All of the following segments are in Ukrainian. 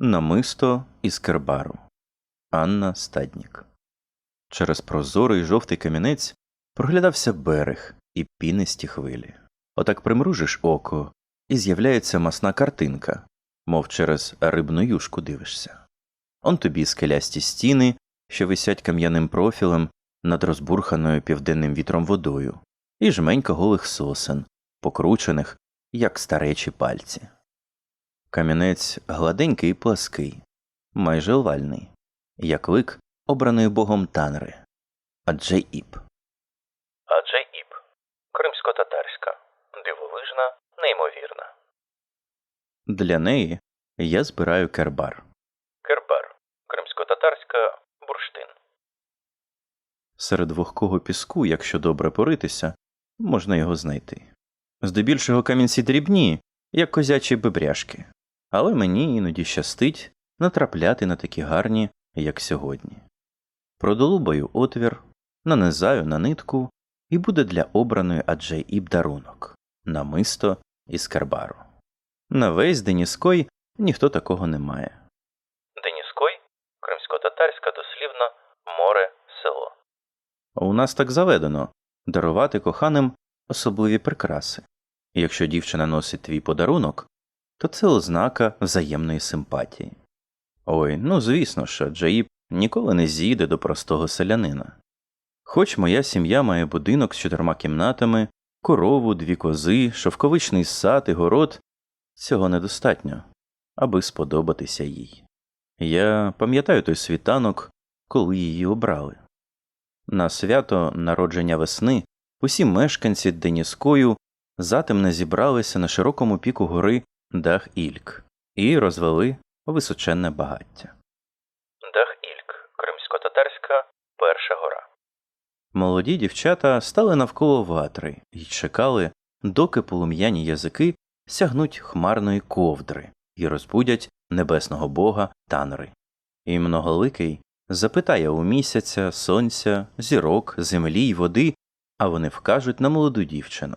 Намисто із Кербару. Анна Стаднік. Через прозорий жовтий камінець проглядався берег і пінисті хвилі. Отак примружиш око, і з'являється масна картинка, мов через рибну юшку дивишся. Он тобі скелясті стіни, що висять кам'яним профілем над розбурханою південним вітром водою, і жменька голих сосен, покручених, як старечі пальці. Камінець гладенький і плаский, майже овальний, як лик обраної богом Танри, адже іп. Адже іп. Кримсько-татарська. Дивовижна, неймовірна. Для неї я збираю кербар. Кербар. Кримсько-татарська бурштин. Серед вогкого піску, якщо добре поритися, можна його знайти. Здебільшого камінці дрібні, як козячі бебряшки, але мені іноді щастить натрапляти на такі гарні, як сьогодні. Продолубаю отвір, нанизаю на нитку, і буде для обраної адже іб дарунок намисто із карбару. На весь Деніской ніхто такого не має. Деніской. Кримсько-татарська дослівно море, село. У нас так заведено дарувати коханим особливі прикраси. Якщо дівчина носить твій подарунок, то це ознака взаємної симпатії. Ой, ну звісно ж, Джаїб ніколи не зійде до простого селянина. Хоч моя сім'я має будинок з чотирма кімнатами, корову, дві кози, шовковичний сад і город, цього недостатньо, аби сподобатися їй. Я пам'ятаю той світанок, коли її обрали. На свято народження весни усі мешканці Деніскою затемно зібралися на широкому піку гори Дах Ільк і розвели височенне багаття. Дах Ільк. Кримсько-татарська перша гора. Молоді дівчата стали навколо ватри і чекали, доки полум'яні язики сягнуть хмарної ковдри і розбудять небесного бога Танри. І многоликий запитає у місяця, сонця, зірок, землі й води, а вони вкажуть на молоду дівчину,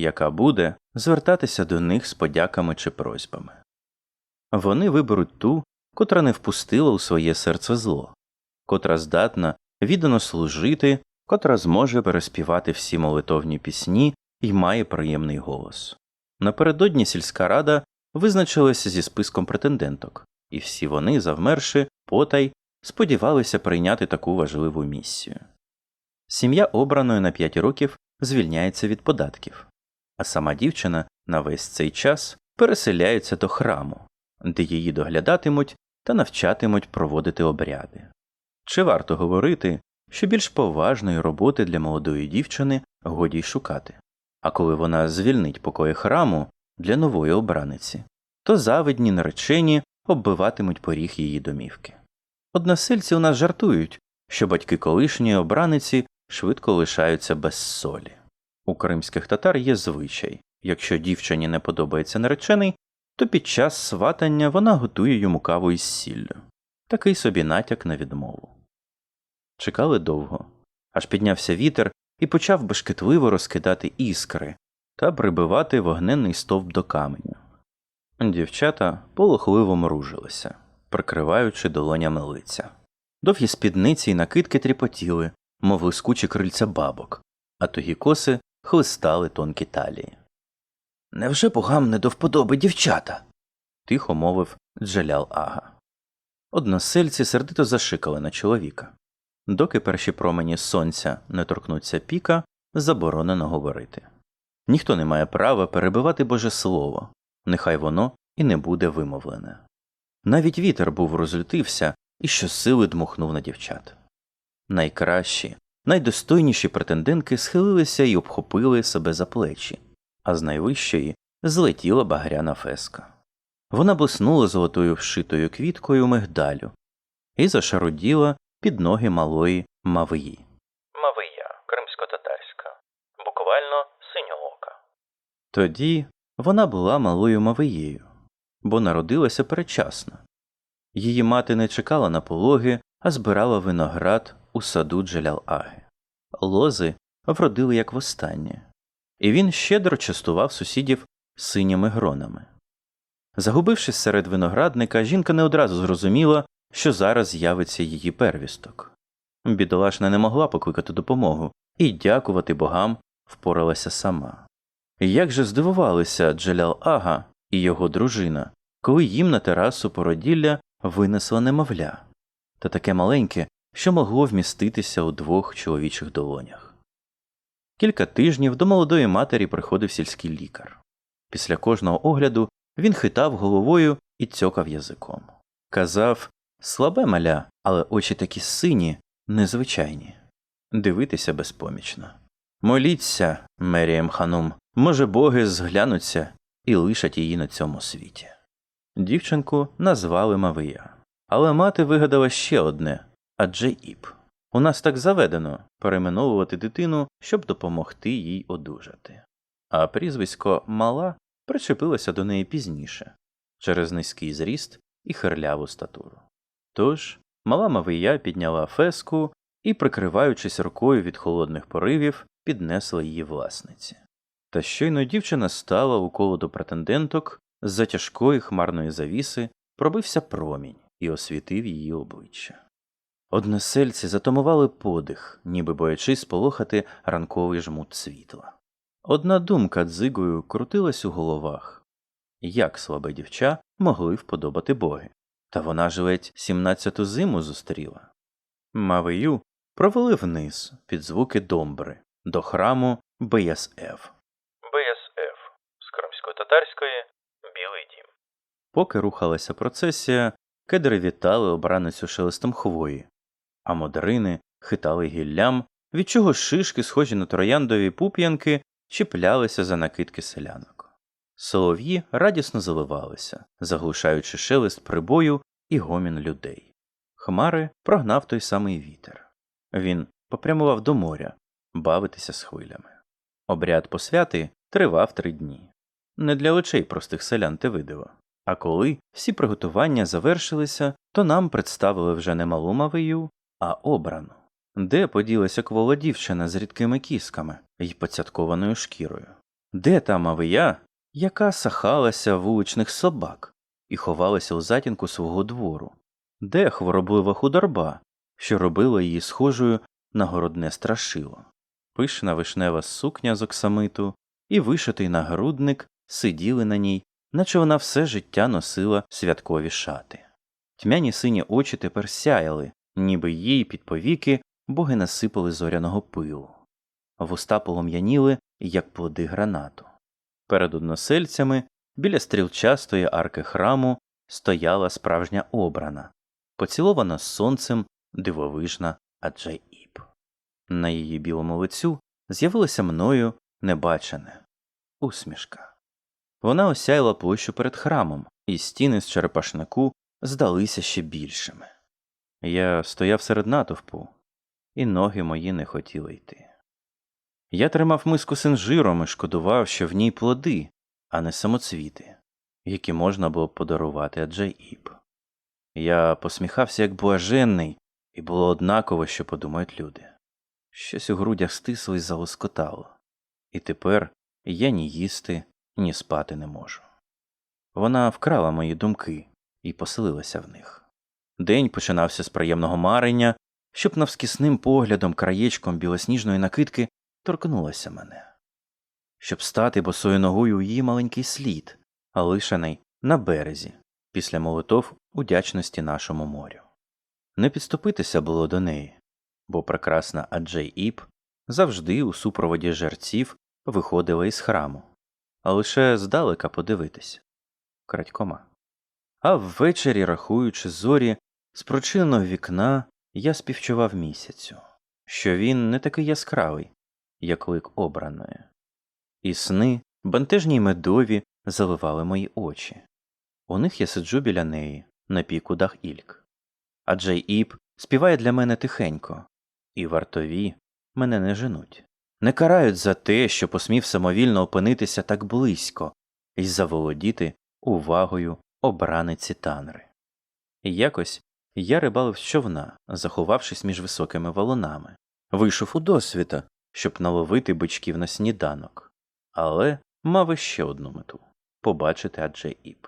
яка буде звертатися до них з подяками чи просьбами. Вони виберуть ту, котра не впустила у своє серце зло, котра здатна віддано служити, котра зможе переспівати всі молитовні пісні і має приємний голос. Напередодні сільська рада визначилася зі списком претенденток, і всі вони, завмерши, потай, сподівалися прийняти таку важливу місію. Сім'я обраної на 5 років звільняється від податків, а сама дівчина на весь цей час переселяється до храму, де її доглядатимуть та навчатимуть проводити обряди. Чи варто говорити, що більш поважної роботи для молодої дівчини годі й шукати, а коли вона звільнить покої храму для нової обраниці, то завидні наречені оббиватимуть поріг її домівки. Односельці у нас жартують, що батьки колишньої обраниці швидко лишаються без солі. У кримських татар є звичай якщо дівчині не подобається наречений, то під час сватання вона готує йому каву із сіллю. Такий собі натяк на відмову. Чекали довго, аж піднявся вітер і почав бешкетливо розкидати іскри та прибивати вогненний стовп до каменю. Дівчата полохливо мружилися, прикриваючи долонями лиця. Довгі спідниці й накидки тріпотіли, мов лискучі крильця бабок, а тугі коси хлистали тонкі талії. Невже богам не до вподоби дівчата? тихо мовив Джалял Ага. Односельці сердито зашикали на чоловіка. Доки перші промені сонця не торкнуться піка, заборонено говорити. Ніхто не має права перебивати Боже Слово, нехай воно і не буде вимовлене. Навіть вітер був розлютився і щосили дмухнув на дівчат. Найкращі, найдостойніші претендентки схилилися і обхопили себе за плечі, а з найвищої злетіла багряна феска. Вона блиснула золотою вшитою квіткою мигдалю і зашаруділа під ноги малої Мавиї. Мавия. Кримсько-татарська. Буквально синьоока. Тоді вона була малою Мавиєю, бо народилася передчасно. Її мати не чекала на пологи, а збирала виноград у саду Джалял-Аги. Лози вродили як востаннє, і він щедро частував сусідів синіми гронами. Загубившись серед виноградника, жінка не одразу зрозуміла, що зараз з'явиться її первісток. Бідолашна не могла покликати допомогу і, дякувати богам, впоралася сама. Як же здивувалися Джелял Ага і його дружина, коли їм на терасу породілля винесла немовля, та таке маленьке, що могло вміститися у двох чоловічих долонях. Кілька тижнів до молодої матері приходив сільський лікар. Після кожного огляду він хитав головою і цьокав язиком. Казав слабе маля, але очі такі сині, незвичайні. Дивитися безпомічно. Моліться, Мерієм Ханум, може боги зглянуться і лишать її на цьому світі. Дівчинку назвали Мавия. Але мати вигадала ще одне адже іп. У нас так заведено перейменовувати дитину, щоб допомогти їй одужати. А прізвисько мала причепилося до неї пізніше через низький зріст і хирляву статуру. Тож мала Мавия підняла феску і, прикриваючись рукою від холодних поривів, піднесла її власниці. Та щойно дівчина стала у колоду претенденток, з-за тяжкої хмарної завіси пробився промінь і освітив її обличчя. Односельці затамували подих, ніби боячись сполохати ранковий жмут світла. Одна думка дзигою крутилась у головах як слабе дівча могли вподобати боги. Та вона ж ледь сімнадцяту зиму зустріла. Мавию провели вниз під звуки домбри до храму. БСФ з кримсько-татарської Білий дім. Поки рухалася процесія, кедри вітали обраницю шелестом хвої, а модарини хитали гіллям, від чого шишки, схожі на трояндові пуп'янки, чіплялися за накидки селянок. Солов'ї радісно заливалися, заглушаючи шелест прибою і гомін людей. Хмари прогнав той самий вітер. Він попрямував до моря, бавитися з хвилями. Обряд посвяти тривав три дні. Не для очей простих селян те видиво. А коли всі приготування завершилися, то нам представили вже не малу мавию, а обрану. Де поділася квола дівчина з рідкими кісками й поцяткованою шкірою? Де та мавия, яка сахалася вуличних собак і ховалася у затінку свого двору? Де хвороблива худорба, що робила її схожою на городне страшило? Пишна вишнева сукня з оксамиту і вишитий нагрудник сиділи на ній, наче вона все життя носила святкові шати. Тьмяні сині очі тепер сяяли, ніби їй під повіки боги насипали зоряного пилу. Вуста полум'яніли, як плоди гранату. Перед односельцями, біля стрілчастої арки храму, стояла справжня обрана, поцілована сонцем дивовижна Аджай-Іб. На її білому лицю з'явилося мною небачене усмішка. Вона осяяла площу перед храмом, і стіни з черепашнику здалися ще більшими. Я стояв серед натовпу, і ноги мої не хотіли йти. Я тримав миску з інжиром і шкодував, що в ній плоди, а не самоцвіти, які можна було подарувати Аджай-Іб. Я посміхався як блаженний, і було однаково, що подумають люди. Щось у грудях стисло і залоскотало, і тепер я ні їсти, ні спати не можу. Вона вкрала мої думки і поселилася в них. День починався з приємного марення, щоб навскісним поглядом краєчком білосніжної накидки торкнулася мене, щоб стати босою ногою у її маленький слід, лишений на березі, після молитов удячності нашому морю. Не підступитися було до неї, бо прекрасна Аджей Іб завжди у супроводі жерців виходила із храму, а лише здалека подивитись крадькома. А ввечері, рахуючи зорі, з прочиненого вікна я співчував місяцю, що він не такий яскравий, як лик обраної. І сни, бентежні й медові, заливали мої очі. У них я сиджу біля неї, на піку дах Ільк. А Джей Іп співає для мене тихенько, і вартові мене не женуть. Не карають за те, що посмів самовільно опинитися так близько і заволодіти увагою обраниці танри. І якось я рибалив з човна, заховавшись між високими валунами, вийшов у досвіта, щоб наловити бичків на сніданок, але мав іще одну мету побачити Адже Іп.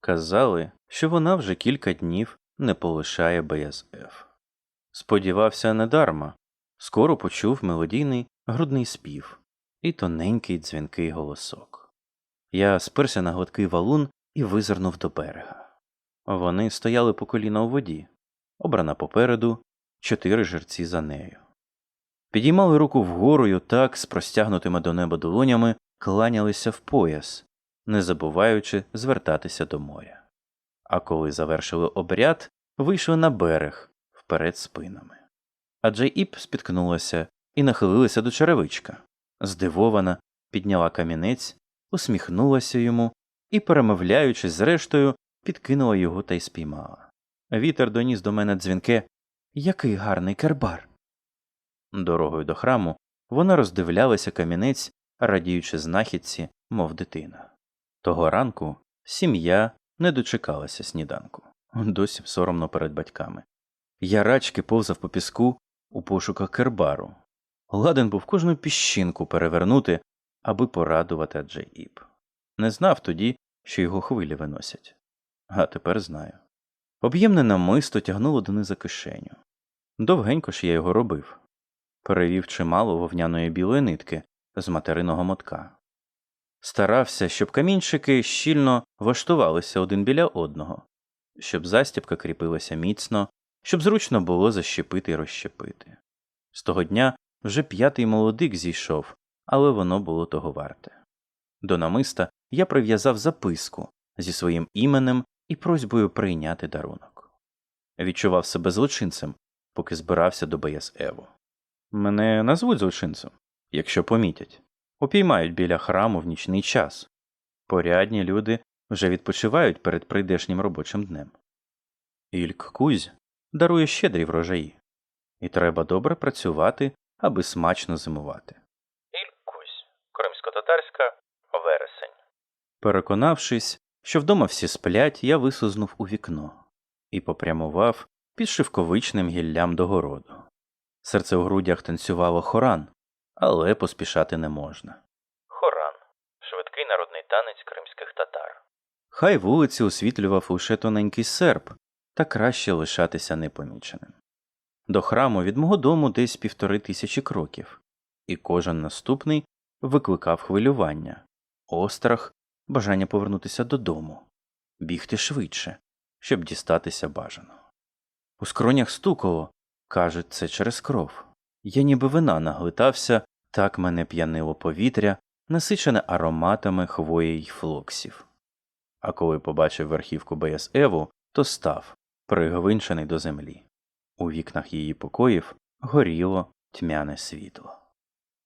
Казали, що вона вже кілька днів не полишає БСФ. Сподівався недарма. Скоро почув мелодійний грудний спів і тоненький дзвінкий голосок. Я сперся на гладкий валун і визирнув до берега. Вони стояли по коліна у воді, обрана попереду, чотири жерці за нею. Підіймали руку вгору й так, з простягнутими до неба долонями, кланялися в пояс, не забуваючи звертатися до моря. А коли завершили обряд, вийшли на берег вперед спинами. А Джей Іп спіткнулася і нахилилася до черевичка. Здивована, підняла камінець, усміхнулася йому і, перемовляючись зрештою, підкинула його та й спіймала. Вітер доніс до мене дзвінке Який гарний кербар. Дорогою до храму вона роздивлялася камінець, радіючи знахідці, мов дитина. Того ранку сім'я не дочекалася сніданку. Досі соромно перед батьками. Я рачки повзав по піску у пошуках кербару. Ладен був кожну піщинку перевернути, аби порадувати Аджей-Іб. Не знав тоді, що його хвилі виносять. А тепер знаю. Об'ємне намисто тягнуло донизу кишеню. Довгенько ж я його робив. Перевів чимало вовняної білої нитки з материного мотка. Старався, щоб камінчики щільно влаштувалися один біля одного, щоб застібка кріпилася міцно, щоб зручно було защепити і розщепити. З того дня вже п'ятий молодик зійшов, але воно було того варте. До намиста я прив'язав записку зі своїм іменем і просьбою прийняти дарунок. Відчував себе злочинцем, поки збирався до БСЕВу. Мене назвуть злочинцем, якщо помітять. Упіймають біля храму в нічний час. Порядні люди вже відпочивають перед прийдешнім робочим днем. Ільк Кузь дарує щедрі врожаї, і треба добре працювати, аби смачно зимувати. Ількусь. Кримсько-татарська вересень. Переконавшись, що вдома всі сплять, я висузнув у вікно і попрямував під шивковичним гіллям до городу. Серце у грудях танцювало хоран, але поспішати не можна. Хоран. Швидкий народний танець кримських татар. Хай вулиці освітлював лише тоненький серп, та краще лишатися непоміченим. До храму від мого дому десь півтори тисячі кроків, і кожен наступний викликав хвилювання, острах, бажання повернутися додому, бігти швидше, щоб дістатися бажаного. У скронях стукало, кажуть, це через кров. Я ніби вина наглитався, так мене п'янило повітря, насичене ароматами хвої й флоксів. А коли побачив верхівку БСЕВу, то став, пригвинчений до землі. У вікнах її покоїв горіло тьмяне світло.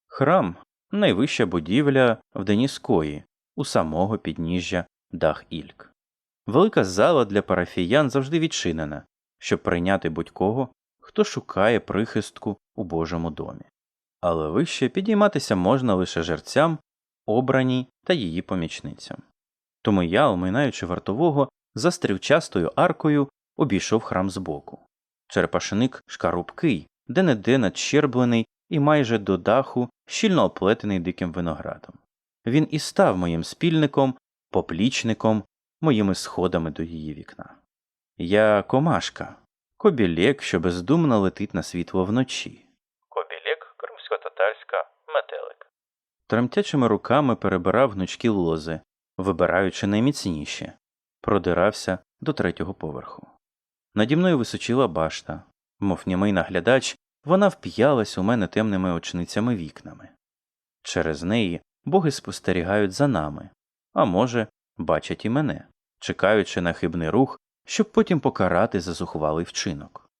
Храм найвища будівля в Деніскої, у самого підніжжя дах Ільк. Велика зала для парафіян завжди відчинена, щоб прийняти будь-кого, хто шукає прихистку у Божому домі. Але вище підійматися можна лише жерцям, обраній та її помічницям. Тому я, оминаючи вартового, за стрівчастою аркою обійшов храм збоку. Черепашник шкарубкий, де не де надщерблений і майже до даху щільно оплетений диким виноградом. Він і став моїм спільником, поплічником, моїми сходами до її вікна. Я комашка, кобілек, що бездумно летить на світло вночі. Кобілек. Кримсько-татарська метелик. Тремтячими руками перебирав гнучкі лози, вибираючи найміцніші, продирався до третього поверху. Наді мною височила башта, мов німий наглядач, вона вп'ялась у мене темними очницями вікнами. Через неї боги спостерігають за нами, а може, бачать і мене, чекаючи на хибний рух, щоб потім покарати за зухвалий вчинок.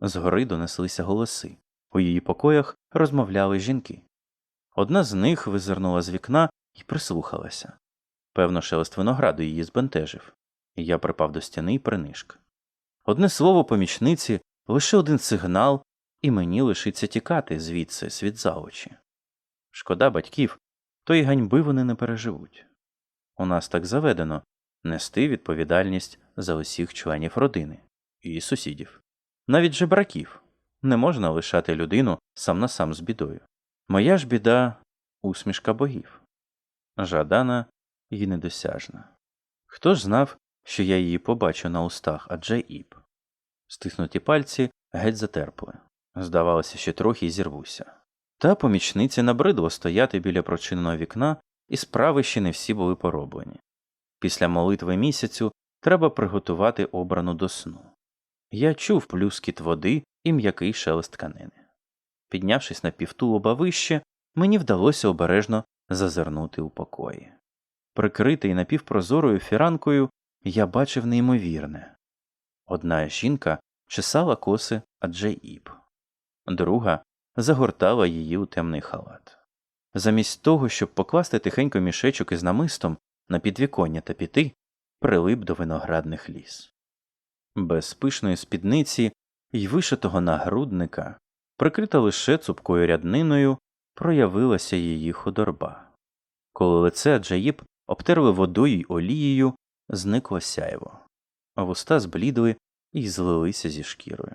Згори донеслися голоси. У її покоях розмовляли жінки. Одна з них визирнула з вікна і прислухалася. Певно, шелест винограду її збентежив, і я припав до стіни і принишк. Одне слово помічниці, лише один сигнал, і мені лишиться тікати звідси світ за очі. Шкода батьків, то й ганьби вони не переживуть. У нас так заведено нести відповідальність за усіх членів родини і сусідів, навіть жебраків. Не можна лишати людину сам на сам з бідою. Моя ж біда усмішка богів. Жадана і недосяжна. Хто ж знав, що я її побачу на устах Аджаїб. Стиснуті пальці геть затерпли. Здавалося, що трохи й зірвуся. Та помічниці набридло стояти біля прочиненого вікна, і справи ще не всі були пороблені. Після молитви місяцю треба приготувати обрану до сну. Я чув плюскіт води і м'який шелест тканини. Піднявшись на півтулуба вище, мені вдалося обережно зазирнути у покої. Прикритий напівпрозорою фіранкою, я бачив неймовірне. Одна жінка чесала коси Аджаїб, друга загортала її у темний халат. Замість того, щоб покласти тихенько мішечок із намистом на підвіконня та піти, прилип до виноградних ліс. Без пишної спідниці й вишитого нагрудника, прикрита лише цупкою рядниною, проявилася її худорба. Коли лице Аджаїб обтерли водою й олією, зникло сяйво, а вуста зблідли і злилися зі шкірою.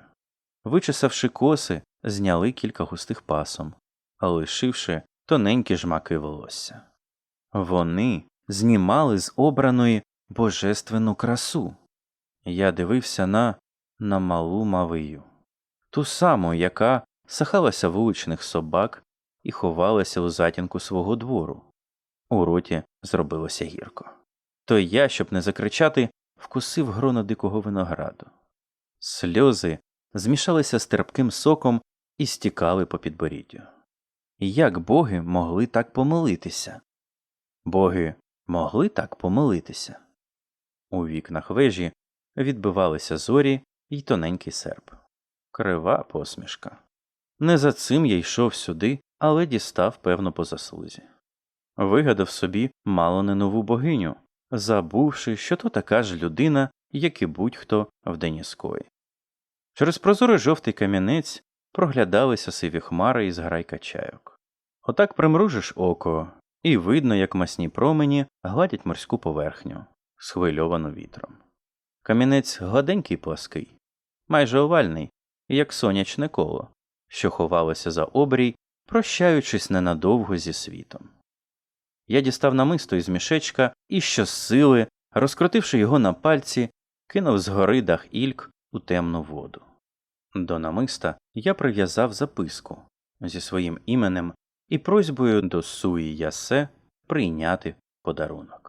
Вичесавши коси, зняли кілька густих пасом, лишивши тоненькі жмаки волосся. Вони знімали з обраної божественну красу. Я дивився на, на малу Мавию, ту саму, яка сахалася вуличних собак і ховалася у затінку свого двору. У роті зробилося гірко. То я, щоб не закричати, вкусив гроно дикого винограду. Сльози змішалися з терпким соком і стікали по підборіддю. Як боги могли так помилитися? Боги могли так помилитися? У вікнах вежі відбивалися зорі й тоненький серп. Крива посмішка. Не за цим я йшов сюди, але дістав певно по заслузі. Вигадав собі мало не нову богиню, забувши, що то така ж людина, як і будь-хто в Деніскої. Через прозорий жовтий камінець проглядалися сиві хмари із грайка чайок. Отак примружиш око, і видно, як масні промені гладять морську поверхню, схвильовану вітром. Камінець гладенький плаский, майже овальний, як сонячне коло, що ховалося за обрій, прощаючись ненадовго зі світом. Я дістав намисто із мішечка і щосили, розкрутивши його на пальці, кинув згори дах ільк у темну воду. До намиста я прив'язав записку зі своїм іменем і просьбою до Суї Ясе прийняти подарунок.